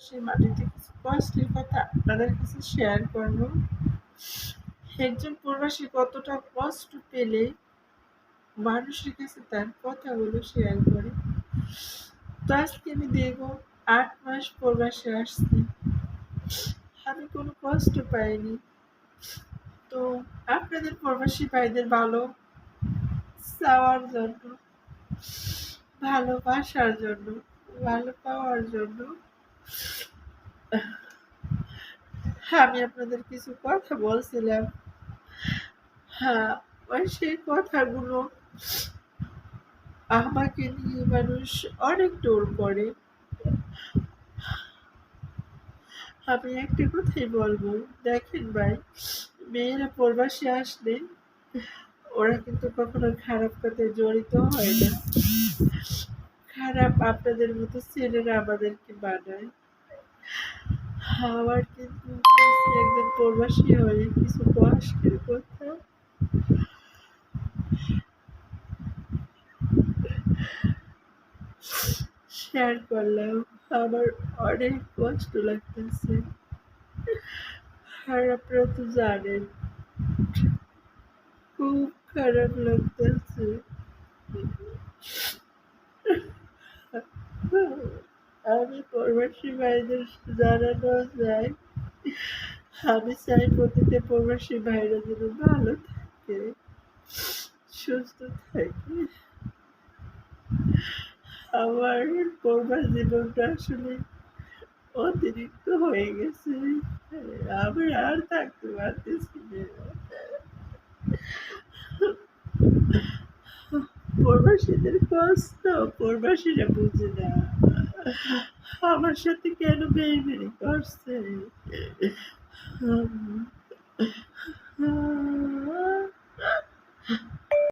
সেই মাটিতে কিছু আপনাদের কাছে শেয়ার করব। একজন প্রবাসী কতটা কষ্ট পেলে মানুষের কাছে তার কথাগুলো শেয়ার করে। তো আজকে আমি দেখব, আট মাস প্রবাসে আসছি। আমি কোনো কষ্ট পাইনি। তো আপনাদের প্রবাসী ভাইদের ভালো চাওয়ার জন্য, ভালোবাসার জন্য, ভালো পাওয়ার জন্য আমি আপনাদের কিছু কথা বলছিলাম। হ্যাঁ সেই কথাগুলো আমাকে নিয়ে মানুষ অনেক টোল করে। আমি একটা কথাই বলব, দেখেন ভাই, মেয়েরা প্রবাসী আসলে ওরা কিন্তু কখনো খারাপ কথায় জড়িত হয় না। আপনাদের মতো ছেলেরা আমাদেরকে বানায়। আমার কিন্তু একজন প্রবাসী হয়ে কিছু কষ্টের কথা। শেয়ার করলাম। আমার অনেক কষ্ট লাগতেছে। আর আপনারা তো জানেন, খুব খারাপ লাগতেছে। আমি প্রবাসী ভাইদের জানানো যায় আমি চাই প্রতিটা প্রবাসী ভাইরা যেন ভালো থাকে, সুস্থ থাকে। আমার প্রবাস জীবনটা আসলে অতিরিক্ত হয়ে গেছে। আমি আর থাকতে পারতেছি না। প্রবাসীদের কষ্ট প্রবাসীরা বুঝে না। আমার সাথে কেন বেইমানি করছে?